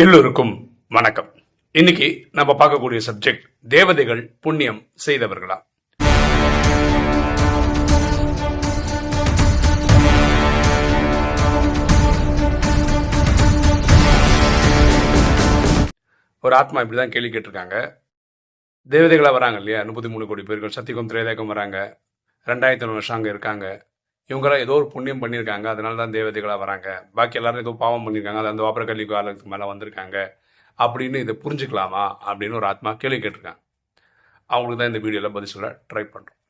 எல்லோருக்கும் வணக்கம். இன்னைக்கு நம்ம பார்க்கக்கூடிய சப்ஜெக்ட் தேவதைகள் புண்ணியம் செய்தவர்களா? ஒரு ஆத்மா இப்படிதான் கேள்வி கேட்டிருக்காங்க. தேவதைகளா வராங்க இல்லையா? முப்பத்தி மூணு கோடி பேர்கள் சத்தியகம் திரேதகம் வராங்க. ரெண்டாயிரத்தி வருஷம் அங்க இருக்காங்க. இவங்களாம் ஏதோ ஒரு புண்ணியம் பண்ணியிருக்காங்க. அதனால தான் தேவதைகளாக வராங்க. பாக்கி எல்லாரும் ஏதோ பாவம் பண்ணியிருக்காங்க. அது அந்த வாபர கல்வி காலத்துக்கு மேலே வந்திருக்காங்க. அப்படின்னு இதை புரிஞ்சுக்கலாமா அப்படின்னு ஒரு ஆத்மா கேள்வி கேட்டிருக்காங்க. அவங்களுக்கு தான் இந்த வீடியோவில் பதில் சொல்ல ட்ரை பண்ணுறோம்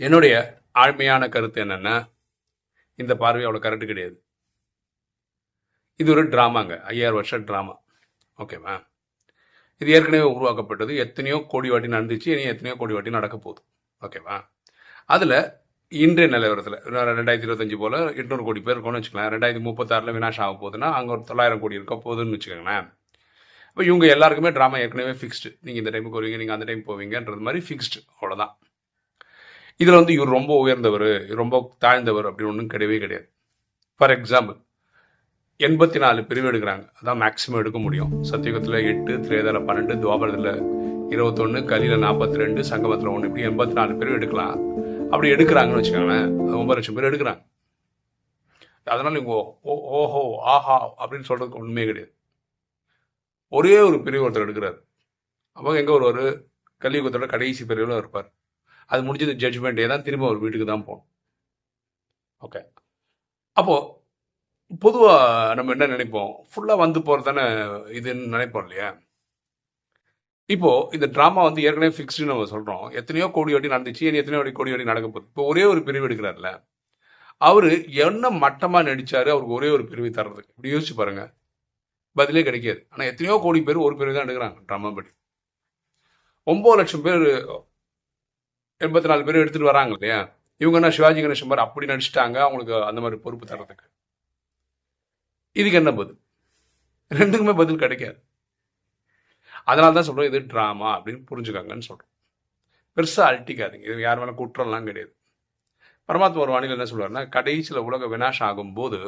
என்னுடைய ஆழ்மையான கருத்து என்னென்னா இந்த பார்வை அவ்வளோ கரெக்டு கிடையாது. இது ஒரு ட்ராமாங்க ஐயாயிரம் வருஷம் ட்ராமா ஓகேவா இது ஏற்கனவே உருவாக்கப்பட்டது. எத்தனையோ கோடி வாட்டி நடந்துச்சு. இனி எத்தனையோ கோடி வாட்டி நடக்க போகுது. ஓகேவா அதில் இன்றைய நிலவரத்தில் ரெண்டாயிரத்தி இருபத்தஞ்சு போல் எட்நூறு கோடி பேர் இருக்கும்னு வச்சுக்கலாம் ரெண்டாயிரத்தி முப்பத்தாறில் வினாஷ் ஆக போகுதுன்னா அங்கே ஒரு தொள்ளாயிரம் கோடி இருக்க போகுதுன்னு வச்சுக்கோங்களேன். இப்போ இவங்க எல்லாருக்குமே ட்ராமா ஏற்கனவே ஃபிக்ஸ்டு நீங்கள் இந்த டைமுக்கு வருவீங்க நீங்கள் அந்த டைம் போவீங்கன்றது மாதிரி ஃபிக்ஸ்டு அவ்வளோதான் இதில் வந்து இவர் ரொம்ப உயர்ந்தவர் ரொம்ப தாழ்ந்தவர் அப்படின்னு ஒன்றும் கிடையவே கிடையாது. ஃபார் எக்ஸாம்பிள் எண்பத்தி நாலு பிரிவு எடுக்கிறாங்க. அதான் மேக்ஸிமம் எடுக்க முடியும். சத்தியுகத்தில் எட்டு திரேதல பன்னெண்டு துவாபரத்தில் இருபத்தொன்று கலியில் நாற்பத்தி ரெண்டு சங்கமத்தில் ஒன்று இப்படி எண்பத்தி நாலு பிரிவு எடுக்கலாம். அப்படி எடுக்கிறாங்கன்னு வச்சுக்கோங்களேன். ஒன்பது லட்சம் பேர் எடுக்கிறாங்க. அதனால இவங்க ஓ- ஓஹோ ஆஹா அப்படின்னு சொல்றதுக்கு ஒண்ணுமே கிடையாது. ஒரே ஒரு பிரிவு ஒருத்தர் எடுக்கிறார். அவங்க எங்க வருவார்? கலியுகத்தோட கடைசி பிரிவில் இருப்பார். அது முடிஞ்சது ஜட்ஜ்மெண்ட்டே தான் திரும்ப அவர் வீட்டுக்கு தான் போகணும். ஓகே அப்போ பொதுவாக நம்ம என்ன நினைப்போம்? ஃபுல்லாக வந்து போகிறது தானே இதுன்னு நினைப்போம் இல்லையா? இப்போ இந்த ட்ராமா வந்து ஏற்கனவே ஃபிக்ஸ்டு நம்ம சொல்றோம். எத்தனையோ கோடி வாட்டி நடந்துச்சு இனி எத்தனையோ கோடி வாட்டி நடக்க போகுது. இப்போ ஒரே ஒரு பிரிவு எடுக்கிறார்ல அவரு என்ன மட்டமா நடிச்சாரு அவருக்கு ஒரே ஒரு பிரிவு தர்றதுக்கு? இப்படி யோசிச்சு பாருங்க. பதிலே கிடைக்காது. ஆனா எத்தனையோ கோடி பேர் ஒரு பிரிவு தான் எடுக்கிறாங்க ட்ராமா படி. ஒன்பது லட்சம் பேர் எண்பத்தி நாலு பேர் எடுத்துட்டு வராங்க இல்லையா? இவங்க என்ன சிவாஜி கணேசன் மாதிரி அப்படி நடிச்சிட்டாங்க அவங்களுக்கு அந்த மாதிரி பொறுப்பு தர்றதுக்கு. இதுக்கு என்ன பதில்? ரெண்டுக்குமே பதில் கிடைக்காது. அதனால தான் சொல்கிறோம் இது ட்ராமா அப்படின்னு புரிஞ்சுக்காங்கன்னு சொல்கிறோம் பெருசாக அழட்டிக்காதீங்க இது யார் மேலே குற்றம்லாம் கிடையாது. பரமாத்மா ஒரு வானிலை என்ன சொல்லுவார்னா கடைசியில் உலக வினாஷம் ஆகும்போது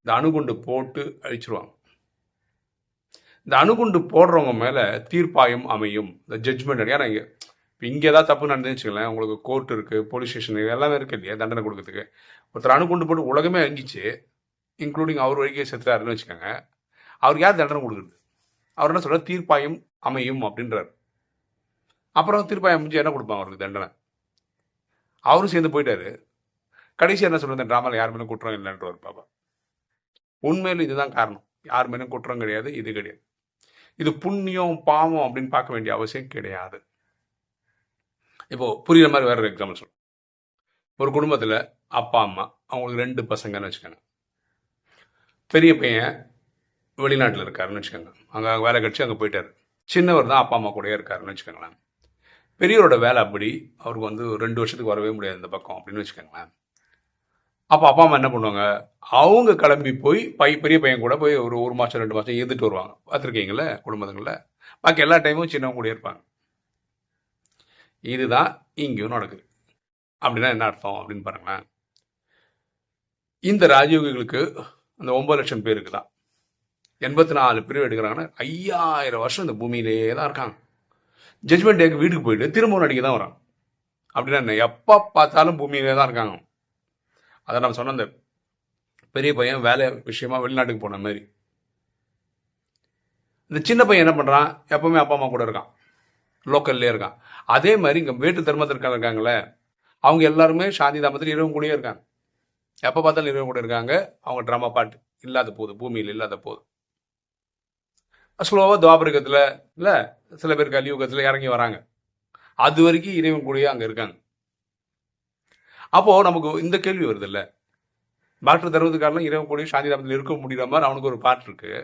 இந்த அணுகுண்டு போட்டு அழிச்சிருவாங்க. இந்த அணுகுண்டு போடுறவங்க மேலே தீர்ப்பாயம் அமையும். இந்த ஜட்ஜ்மெண்ட் ஏன்னா இங்கே இப்போ இங்கே ஏதாவது தப்பு நடந்துன்னு வச்சுக்கலேன் உங்களுக்கு கோர்ட் இருக்குது போலீஸ் ஸ்டேஷன் எல்லாமே இருக்கு இல்லையா? தண்டனை கொடுக்கறதுக்கு. ஒருத்தர் அணுகுண்டு போட்டு உலகமே அழிஞ்சிச்சு இன்க்ளூடிங் அவர் வரைக்கும் செத்துறாருன்னு வச்சுக்கோங்க. அவருக்கு யார் தண்டனை கொடுக்குறது? அவர் என்ன சொல்றாரு? தீர்ப்பாயம் அமையும் அப்படின்றாரு. அப்புறம் தீர்ப்பாயம் அமைஞ்சு என்ன கொடுப்பாங்க அவருக்கு தண்டனை? அவரும் சேர்ந்து போயிட்டாரு. கடைசி என்ன சொல்றது ட்ராமால யார் மேலும் குற்றம் இல்லைன்றவர் பாப்பா. உண்மையில இதுதான் காரணம். யார் மேலும் குற்றம் கிடையாது இது கிடையாது. இது புண்ணியம் பாவம் அப்படின்னு பார்க்க வேண்டிய அவசியம் கிடையாது. இப்போ புரியுற மாதிரி வேற ஒரு எக்ஸாம்பிள் சொல்றேன். ஒரு குடும்பத்தில் அப்பா அம்மா அவங்களுக்கு ரெண்டு பசங்கன்னு வச்சுக்கோங்க. பெரிய பையன் வெளிநாட்டில் இருக்காருன்னு வச்சுக்கோங்க. அங்கே வேலை கழிச்சு அங்கே போயிட்டாரு. சின்னவர் தான் அப்பா அம்மா கூடயே இருக்காருன்னு வச்சுக்கோங்களேன். பெரியவரோட வேலை அப்படி. அவருக்கு வந்து ரெண்டு வருஷத்துக்கு வரவே முடியாது இந்த பக்கம் அப்படின்னு வச்சுக்கோங்களேன். அப்போ அப்பா அம்மா என்ன பண்ணுவாங்க? அவங்க கிளம்பி போய் பை பெரிய பையன் கூட போய் ஒரு ஒரு மாதம் ரெண்டு மாதம் இருந்துட்டு வருவாங்க. பார்த்துருக்கீங்களே குடும்பத்துங்களில் பாக்கி எல்லா டைமும் சின்னவங்க கூட இருப்பாங்க. இதுதான் இங்கேயும் நடக்குது. அப்படின்னா என்ன அர்த்தம் அப்படின்னு பாருங்களேன். இந்த ராஜயோகிகளுக்கு அந்த ஒன்பது லட்சம் பேருக்கு தான். எண்பத்தி நாலு பிரிவு எடுக்கிறாங்கன்னா ஐயாயிரம் வருஷம் இந்த பூமியிலேயே தான் இருக்காங்க. ஜட்மெண்ட் டேக்கு வீட்டுக்கு போயிட்டு திரும்ப அடிக்க தான் வரான் அப்படின்னா என்ன? எப்போ பார்த்தாலும் பூமியிலே தான் இருக்காங்க. அதை நம்ம சொன்ன அந்த பெரிய பையன் வேலை விஷயமா வெளிநாட்டுக்கு போன மாதிரி. இந்த சின்ன பையன் என்ன பண்ணுறான் எப்பவுமே அப்பா அம்மா கூட இருக்கான். லோக்கல்லே இருக்கான். அதே மாதிரி இங்கே வேட்டு தர்மத்திற்காக இருக்காங்களே அவங்க எல்லாருமே சாந்தி தாமத்தில் இரவு கூடயே இருக்காங்க. எப்போ பார்த்தாலும் இரவு கூட இருக்காங்க. அவங்க ட்ராமா பாட்டு இல்லாத போது பூமியில் இல்லாத போது. ஸ்லோவாக துவாபரிகத்தில் இல்லை சில பேர் கலியுகத்தில் இறங்கி வராங்க. அது வரைக்கும் இறைவன் கூடயே அங்கே இருக்காங்க. அப்போது நமக்கு இந்த கேள்வி வருது இல்லை டாக்டர் தருவதுக்காரெல்லாம் இறைவன் கூட சாந்தி தாமத்தில் இருக்க முடியுற மாதிரி அவனுக்கு ஒரு பாட்டு இருக்குது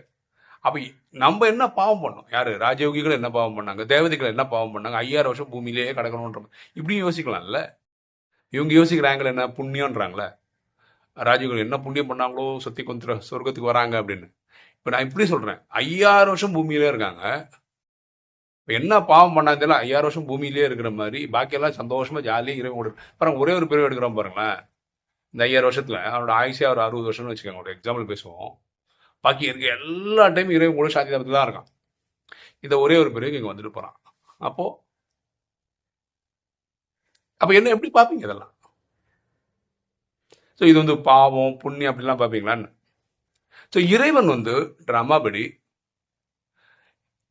அப்போ நம்ம என்ன பாவம் பண்ணோம்? யார்? ராஜயோகிகள் என்ன பாவம் பண்ணாங்க? தேவதைகள் என்ன பாவம் பண்ணாங்க? ஐயாயிரம் வருஷம் பூமியிலேயே கிடக்கணுன்ற இப்படியும் யோசிக்கலாம்ல. இவங்க யோசிக்கிறாங்களே என்ன புண்ணியன்றாங்களே ராஜயோகிகள் என்ன புண்ணியம் பண்ணாங்களோ சுத்தி கொஞ்சம் சொர்க்கத்துக்கு வராங்க அப்படின்னு. இப்போ நான் இப்படி சொல்கிறேன் ஐயாயிரம் வருஷம் பூமியிலே இருக்காங்க. இப்போ என்ன பாவம் பண்ணாங்க தெரியல. ஐயாயிரம் வருஷம் பூமியிலே இருக்கிற மாதிரி பாக்கியெல்லாம் சந்தோஷமாக ஜாலியாக இறைவன் கூட பாருங்க ஒரே ஒரு பிரிவு எடுக்கிறோம் பாருங்களேன். இந்த ஐயாயிரம் வருஷத்தில் அவனோட ஆயுசியாக ஒரு அறுபது வருஷம்னு வச்சுக்கோங்க. ஒரு எக்ஸாம்பிள் பேசுவோம். பாக்கி இருக்க எல்லா டைமும் இறைவன் கூட சாந்தி தான் இருக்கான். இந்த ஒரே ஒரு பிரிவுக்கு இங்கே வந்துட்டு போகிறான் அப்போ அப்போ என்ன எப்படி பார்ப்பீங்க இதெல்லாம்? ஸோ இது வந்து பாவம் புண்ணியம் அப்படிலாம் பார்ப்பீங்களான்னு. ஸோ இறைவன் வந்து ட்ராமா படி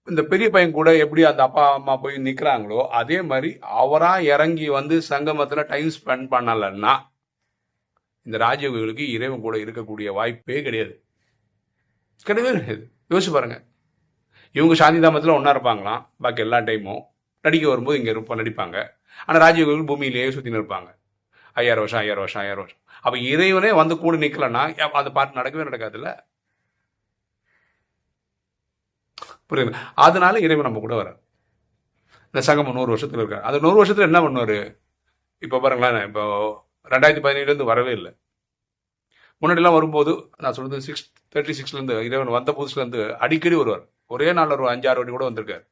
இந்த பெரிய பையன் கூட எப்படி அந்த அப்பா அம்மா போய் நிற்கிறாங்களோ அதே மாதிரி அவராக இறங்கி வந்து சங்கமத்தில் டைம் ஸ்பெண்ட் பண்ணலைன்னா இந்த ராஜயோகிகளுக்கு இறைவன் கூட இருக்கக்கூடிய வாய்ப்பே கிடையாது. கிடையவே கிடையாது. யோசிச்சு பாருங்க. இவங்க சாந்தி தாமத்தில் ஒன்றா இருப்பாங்களாம். பாக்கி எல்லா டைமும் நடிக்க வரும்போது இங்கே இருப்பா நடிப்பாங்க. ஆனால் ராஜயோகிகள் பூமியிலேயே சுற்றின்னு இருப்பாங்க. ஐயாயிரம் வருஷம் ஐயாயிரம் வருஷம் ஐயாயிரம் வருஷம். அப்போ இறைவனே வந்து கூட நிற்கலன்னா அந்த பாட்டு நடக்கவே நடக்காதுல்ல? புரியுது? அதனால இறைவன் நம்ம கூட வர இந்த சங்கம் நூறு வருஷத்துல இருக்காரு. அது நூறு வருஷத்துல என்ன பண்ணுவாரு? இப்போ பாருங்களேன் இப்போ ரெண்டாயிரத்தி பதினேழுலேருந்து வரவே இல்லை. முன்னாடிலாம் வரும்போது நான் சொல்றது சிக்ஸ் தேர்ட்டி சிக்ஸ்லேருந்து இறைவன் வந்த புதுசுலேருந்து அடிக்கடி வருவார். ஒரே நாள் ஒரு அஞ்சாறு வாட்டி கூட வந்திருக்காரு.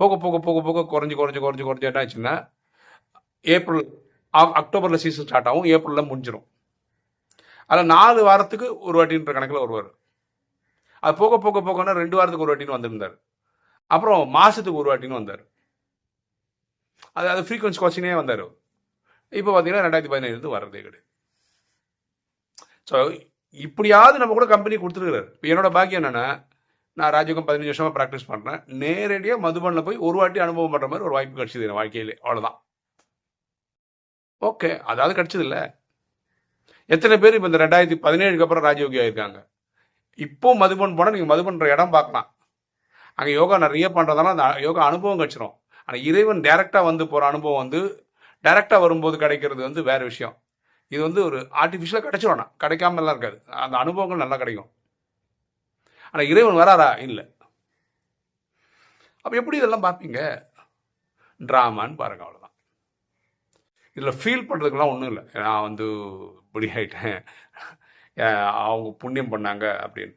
போக போக போக போக குறைஞ்சு குறைஞ்சு குறைஞ்சு குறைஞ்சு என்ன ஆச்சுன்னா ஏப்ரல் அக்டோபரில் சீசன் ஸ்டார்ட் ஆகும் ஏப்ரலில் முடிஞ்சிடும் அதில் நாலு வாரத்துக்கு ஒரு வாட்டின்ற கணக்கில் வருவார். அது போக போக போகனா ரெண்டு வாரத்துக்கு ஒரு வாட்டின்னு வந்திருந்தார். அப்புறம் மாதத்துக்கு ஒரு வாட்டின்னு வந்தார். அது அது ஃப்ரீக்வன்ஸ் கொஸ்டினே வந்தார். இப்போ பார்த்தீங்கன்னா ரெண்டாயிரத்தி பதினேழு வர்றதே கிடையாது. ஸோ இப்படியாவது நம்ம கூட கம்பெனி கொடுத்துருக்குறாரு. இப்போ என்னோட பாக்கியம் என்னென்னா நான் ராஜயோகம் பதினஞ்சு வருஷமாக ப்ராக்டிஸ் பண்ணுறேன் நேரடியாக மதுபனில் போய் ஒரு வாட்டி அனுபவம் பண்ணுற மாதிரி ஒரு வாய்ப்பு கிடச்சிது என் வாழ்க்கையிலே. அவ்வளோதான் ஓகே அதாவது கிடைச்சதில்ல. எத்தனை பேர் இப்போ இந்த ரெண்டாயிரத்தி பதினேழுக்கு அப்புறம் ராஜயோகி ஆயிருக்காங்க? இப்போ மதுபன் போனால் நீங்கள் மதுபன்ற இடம் பார்க்கலாம். அங்கே யோகா நிறைய பண்ணுறதால அந்த யோகா அனுபவம் கிடச்சிரும். ஆனால் இறைவன் டைரெக்டாக வந்து போகிற அனுபவம் வந்து டைரெக்டாக வரும்போது கிடைக்கிறது வந்து வேறு விஷயம். இது வந்து ஒரு ஆர்டிஃபிஷியலாக கிடைச்சிடும் கிடைக்காமலாம் இருக்காது. அந்த அனுபவங்கள் நல்லா கிடைக்கும். ஆனால் இறைவன் வராரா? இல்லை. அப்போ எப்படி இதெல்லாம் பார்ப்பீங்க? ட்ராமான்னு பாருங்க அவ்வளோதான் இதில் ஃபீல் பண்ணுறதுக்கெல்லாம் ஒன்றும் இல்லை. நான் வந்து இப்படி ஆகிட்டேன் அவங்க புண்ணியம் பண்ணாங்க அப்படின்னு.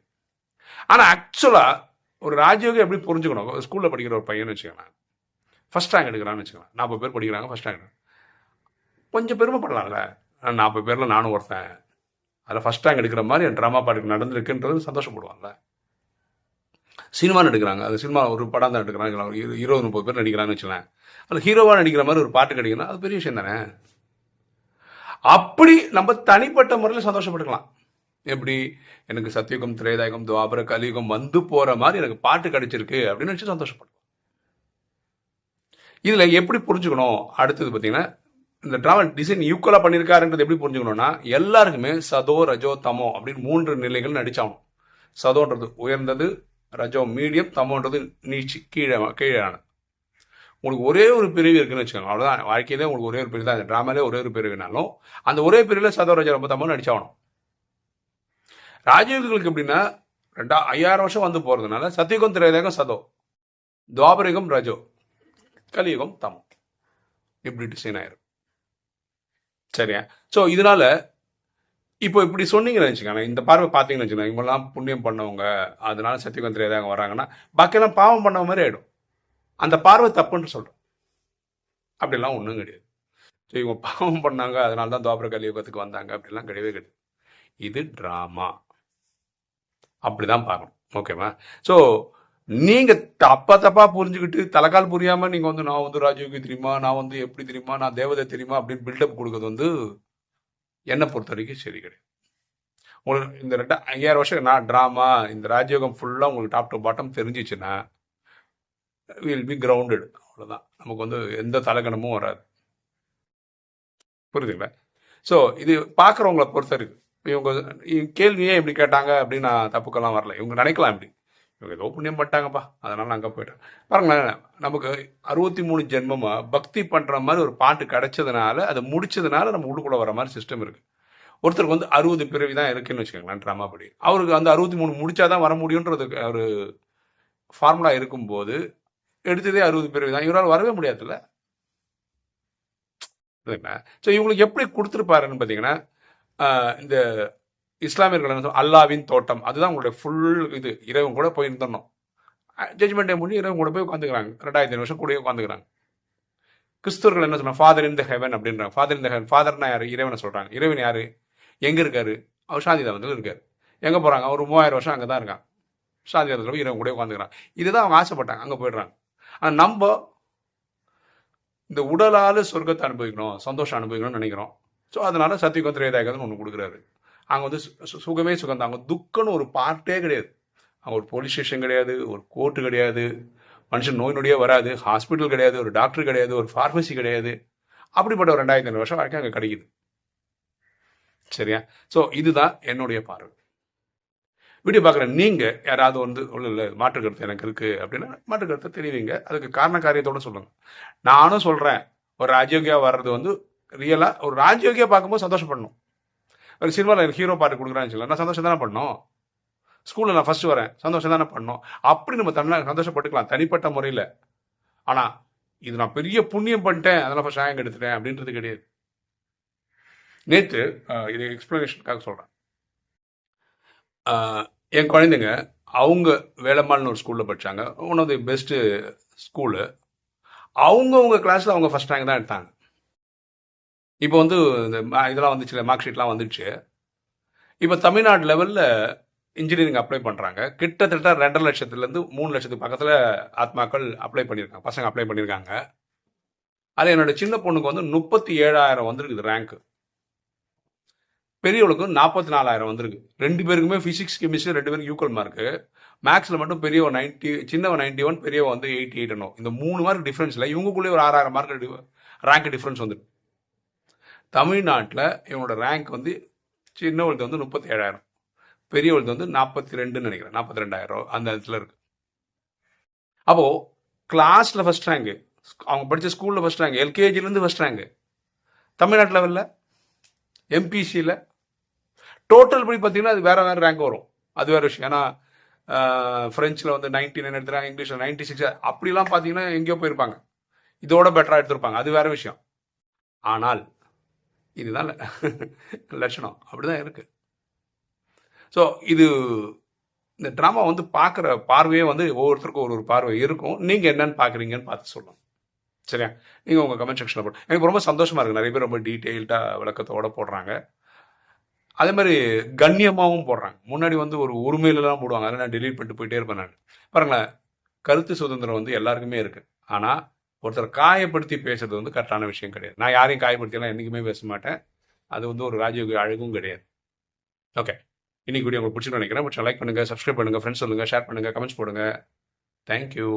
ஆனால் ஆக்சுவலாக ஒரு ராஜயோகம் எப்படி புரிஞ்சுக்கணும்? ஸ்கூலில் படிக்கிற ஒரு பையன் வச்சுக்கலாம் ஃபஸ்ட் ரேங்க் எடுக்கிறான்னு வச்சுக்கலாம் நாற்பது பேர் படிக்கிறாங்க ஃபஸ்ட் ரேங்க் கொஞ்சம் பெருமைப்படலாம்ல நாற்பது பேரில் நானும் ஒருத்தன். அதில் ஃபஸ்ட் ரேங்க் எடுக்கிற மாதிரி என் ட்ராமா பாட்டுக்கு நடந்திருக்குன்றது சந்தோஷப்படுவாங்கல்ல சினிமா நடிக்கிறாங்க அது சினிமா ஒரு படம் தான் எடுக்கிறாங்க. இருபது முப்பது பேர் நடிக்கிறாங்கன்னு வச்சுக்கலாம் அதில் ஹீரோவாக நடிக்கிற மாதிரி ஒரு பாட்டு கிடைக்கணும் அது பெரிய விஷயம் தானே? அப்படி நம்ம தனிப்பட்ட முறையில் சந்தோஷப்பட்டுக்கலாம். எப்படி? எனக்கு சத்தியுகம் திரேதாயகம் துவாபர கலியுகம் வந்து போகிற மாதிரி எனக்கு பாட்டு கிடைச்சிருக்கு அப்படின்னு நினச்சி சந்தோஷப்படுவோம் இதில் எப்படி புரிஞ்சுக்கணும்? அடுத்தது பார்த்தீங்கன்னா இந்த ட்ராவல் டிசைன் ஈக்குவலாக பண்ணியிருக்காருன்றது எப்படி புரிஞ்சுக்கணும்னா எல்லாருக்குமே சதோ ரஜோ தமோ அப்படின்னு மூன்று நிலைகள் நடிச்சாகணும். சதோன்றது உயர்ந்தது ரஜோ மீடியம் தமோன்றது நீச்சு கீழே கீழான உங்களுக்கு ஒரே ஒரு பிரிவு இருக்குன்னு வச்சுக்கோங்க. அவ்வளோதான் வாழ்க்கையிலே உங்களுக்கு ஒரே ஒரு பிரிவு தான். ட்ராமாலே ஒரே ஒரு பிரிவுனாலும் அந்த ஒரே பிரிவில் சதோ ரஜோ ரொம்ப தமிழ் நடிச்சாகணும். ராஜயோகிகளுக்கு எப்படின்னா ரெண்டா ஐயாயிரம் வருஷம் வந்து போகிறதுனால சத்தியுகம் திரையதேகம் சதோ. துவாபரிகம் ரஜோ. கலியுகம் தமோ. இப்படி டிசைன் ஆயிரும். சரியா? ஸோ இதனால இப்போ இப்படி சொன்னீங்கன்னு வச்சுக்கோங்க. இந்த பார்வை பார்த்தீங்கன்னு வச்சுக்கோங்க. இவங்கெல்லாம் புண்ணியம் பண்ணவங்க. அதனால சத்தியுகம் ஏதாவது வராங்கன்னா பாக்கியெல்லாம் பாவம் பண்ண மாதிரி ஆகிடும் அந்த பார்வை தப்புன்னு சொல்கிறோம் அப்படிலாம் ஒன்றும் கிடையாது. ஸோ இவங்க பாவம் பண்ணாங்க. அதனால தான் துவாபர கலியுகத்துக்கு வந்தாங்க. அப்படிலாம் கிடையவே கிடையாது. இது ட்ராமா அப்படிதான் பார்க்கணும். ஓகேவா ஸோ நீங்கள் தப்பா தப்பாக புரிஞ்சுக்கிட்டு தலைக்கால் புரியாமல் நீங்கள் வந்து நான் வந்து ராஜயோகி தெரியுமா? நான் வந்து எப்படி தெரியுமா? நான் தேவதை தெரியுமா? அப்படின்னு பில்டப் கொடுக்கறது வந்து என்னை பொறுத்த வரைக்கும் சரி கிடையாது. உங்களுக்கு இந்த ரெண்டு ஐயாயிரம் வருஷம் நான் ட்ராமா இந்த ராஜயோகம் ஃபுல்லாக உங்களுக்கு டாப் டு பாட்டம் தெரிஞ்சிச்சுன்னா வில் பி கிரவுண்டடு அவ்வளோதான் நமக்கு வந்து எந்த தலைக்கணமும் வராது. புரியுதுங்களா? ஸோ இது பார்க்குறவங்கள பொறுத்த இருக்கு இவங்க கேள்வியே இப்படி கேட்டாங்க அப்படின்னு நான் தப்புக்கெல்லாம் வரல. இவங்க நினைக்கலாம் இப்படி. இவங்க ஏதோ புண்ணியம் பண்ணிட்டாங்கப்பா. அதனால நான் அங்கே போயிட்டேன். பாருங்களேன் நமக்கு அறுபத்தி மூணு ஜென்மமாக பக்தி பண்ணுற மாதிரி ஒரு பாட்டு கிடைச்சதுனால அதை முடிச்சதுனால நம்ம உள்ளுக்குள்ளே வர மாதிரி சிஸ்டம் இருக்குது ஒருத்தருக்கு வந்து அறுபது பிறவி தான் இருக்குன்னு வச்சுக்கோங்களேன் ட்ராமாப்படி அவருக்கு அந்த அறுபத்தி மூணு முடிச்சாதான் வர முடியுன்றது ஒரு ஃபார்முலா இருக்கும்போது எடுத்ததே அறுபது பிறவி தான். இவரால் வரவே முடியாதுல்ல. ஸோ இவங்களுக்கு எப்படி கொடுத்துருப்பாருன்னு பார்த்தீங்கன்னா இந்த இஸ்லாமியர்கள் என்ன அல்லாவின் தோட்டம். அதுதான் உங்களுடைய ஃபுல் இது. இறைவன் கூட போய் இருந்துடணும் ஜட்ஜ்மெண்ட் டே முடிஞ்சு இறைவன் கூட போய் உட்காந்துக்கிறாங்க ரெண்டாயிரத்தி வருஷம் கூட உட்காந்துக்கிறாங்க கிறிஸ்தவர்கள் என்ன சொல்றாங்க ஃபாதர் இந்த ஹெவன் அப்படின்றாங்க. ஃபாதர் இந்த ஹெவன் ஃபாதர்னா யார்? இறைவனை சொல்றாங்க. இறைவன் யாரு? எங்க இருக்காரு? அவர் சாந்தி வந்து இருக்காரு. எங்கே போகிறாங்க ஒரு மூவாயிரம் வருஷம் அங்கே தான் இருக்கான். சாந்தி இடத்துல போய் இவங்க கூட உட்காந்துக்கிறான் இதுதான் அவங்க ஆசைப்பட்டாங்க. அங்கே போயிடுறாங்க. ஆனால் நம்ம இந்த உடலால் சொர்க்கத்தை அனுபவிக்கணும் சந்தோஷம் அனுபவிக்கணும்னு நினைக்கிறோம். ஸோ அதனால சத்தியகம் திரேதாயகம்னு ஒன்று கொடுக்குறாரு. அங்கே வந்து சு- சு- சுகமே சுகம் தான். அங்கே துக்கம்னு ஒரு பார்ட்டே கிடையாது. அங்கே ஒரு போலீஸ் ஸ்டேஷன் கிடையாது ஒரு கோர்ட்டு கிடையாது மனுஷன் நோய் நொடியே வராது ஹாஸ்பிட்டல் கிடையாது ஒரு டாக்டர் கிடையாது ஒரு ஃபார்மசி கிடையாது. அப்படிப்பட்ட ஒரு ரெண்டாயிரத்தி ஐநூறு வருஷம் வரைக்கும் அங்கே கிடைக்குது. சரியா? ஸோ இதுதான் என்னுடைய பார்வை. வீடியோ பார்க்குற நீங்கள் யாராவது வந்து ஒன்றும் இல்லை மாற்று கருத்து எனக்கு இருக்குது அப்படின்னா மாற்று கருத்தை தெரிவிங்க. அதுக்கு காரண காரியத்தோட சொல்லுங்கள் நானும் சொல்கிறேன் ஒரு ராஜயோகியா வர்றது வந்து ரியலாக ஒரு ராஜயோகியா பார்க்கும்போது சந்தோஷப்படணும். ஒரு சினிமாவில் எனக்கு ஹீரோ பாட்டு கொடுக்குறான்னு சொல்லலாம் நான் சந்தோஷம் தானே பண்ணோம்? ஸ்கூலில் நான் ஃபர்ஸ்ட் வரேன். சந்தோஷம் தானே பண்ணோம்? அப்படி நம்ம தன்னை சந்தோஷப்பட்டுக்கலாம். தனிப்பட்ட முறையில். ஆனால் இது நான் பெரிய புண்ணியம் பண்ணிட்டேன். அதெல்லாம் ஃபர்ஸ்ட் ரேங்க் எடுத்துட்டேன் அப்படின்றது கிடையாது. நேற்று இது எக்ஸ்பிளனேஷனுக்காக சொல்கிறேன் என் குழந்தைங்க அவங்க வேலம்மாள்னு ஒரு ஸ்கூலில் படித்தாங்க one of the best school அவங்கவுங்க கிளாஸில் அவங்க ஃபஸ்ட் ரேங்க் தான் எடுத்தாங்க. இப்போ வந்து இந்த இதெல்லாம் வந்துச்சு மார்க் ஷீட்லாம் வந்துடுச்சு இப்போ தமிழ்நாடு லெவலில் இன்ஜினியரிங் அப்ளை பண்ணுறாங்க கிட்டத்தட்ட ரெண்டரை லட்சத்துலேருந்து மூணு லட்சத்துக்கு பக்கத்தில் ஆத்மாக்கள் அப்ளை பண்ணியிருக்காங்க பசங்க அப்ளை பண்ணியிருக்காங்க அது என்னோட சின்ன பொண்ணுக்கு வந்து முப்பத்தி ஏழாயிரம் வந்திருக்குது ரேங்க் பெரியவளுக்கு நாற்பத்தி நாலாயிரம் வந்திருக்கு. ரெண்டு பேருக்குமே ஃபிசிக்ஸ் கெமிஸ்ட்ரி ரெண்டு பேருக்கு யூக்குவல் மார்க்கு மேக்ஸில் மட்டும் பெரியவ நைன்ட்டி சின்னவ நைன்ட்டி ஒன் பெரியவ வந்து எயிட்டி எயிட் இந்த மூணு மார்க் டிஃப்ரென்ஸில் இவங்களுக்குள்ளே ஒரு ஆறாயிரம் மார்க் ரேங்க் டிஃப்ரென்ஸ் வந்துருக்கு தமிழ்நாட்டில் இவனோட ரேங்க் வந்து சின்னவளுக்கு வந்து முப்பத்தி ஏழாயிரம் பெரியவளுக்கு வந்து நாற்பத்தி ரெண்டுன்னு நினைக்கிறேன். நாற்பத்தி ரெண்டாயிரம் அந்த இடத்துல இருக்கு. அப்போது கிளாஸில் ஃபஸ்ட் ரேங்கு அவங்க படித்த ஸ்கூலில் ஃபஸ்ட் ரேங்க் எல்கேஜிலேருந்து ஃபஸ்ட் ரேங்கு தமிழ்நாட்டு லெவலில் எம்பிசியில் டோட்டல் படி பார்த்தீங்கன்னா அது வேறு வேறு ரேங்க் வரும். அது வேற விஷயம். ஏன்னா ஃப்ரெஞ்சில் வந்து நைன்டி நைன் எடுத்துறாங்க இங்கிலீஷில் நைன்டி சிக்ஸ் அப்படிலாம் பார்த்தீங்கன்னா எங்கேயோ போயிருப்பாங்க. இதோட பெட்டராக எடுத்திருப்பாங்க. அது வேறு விஷயம். ஆனால் இதுதான் லட்சணம். அப்படிதான் இருக்கு. ஸோ இது இந்த ட்ராமா வந்து பார்க்குற பார்வையே வந்து ஒவ்வொருத்தருக்கும் ஒரு ஒரு பார்வை இருக்கும். நீங்கள் என்னன்னு பார்க்குறீங்கன்னு பார்த்து சொல்லணும் சரியா? நீங்கள் உங்கள் கமெண்ட் செக்ஷனில் போட்டு எனக்கு ரொம்ப சந்தோஷமாக இருக்குது நிறைய பேர் ரொம்ப டீட்டெயில்டாக விளக்கத்தோட போடுறாங்க. அதே மாதிரி கண்ணியமாகவும் போடுறாங்க. முன்னாடி வந்து ஒரு உரிமையிலலாம் போடுவாங்க. அதை நான் டெலீட் பண்ணிட்டு போயிட்டே இருப்பேன் நான். பாருங்களேன் கருத்து சுதந்திரம் வந்து எல்லாருக்குமே இருக்குது ஆனால் ஒருத்தர் காயப்படுத்தி பேசுறது வந்து கரெக்டான விஷயம் கிடையாது. நான் யாரையும் காயப்படுத்தியெல்லாம் என்றைக்குமே பேச மாட்டேன். அது வந்து ஒரு ராஜயோக அழகும் கிடையாது. ஓகே இன்னைக்கு வீடியோ உங்களுக்கு பிடிச்சிருன்னு நினைக்கிறேன். லைக் பண்ணுங்கள் சப்ஸ்கிரைப் பண்ணுங்க ஃப்ரெண்ட்ஸ் சொல்லுங்க ஷேர் பண்ணுங்கள் கமெண்ட்ஸ் போடுங்க. தேங்க்யூ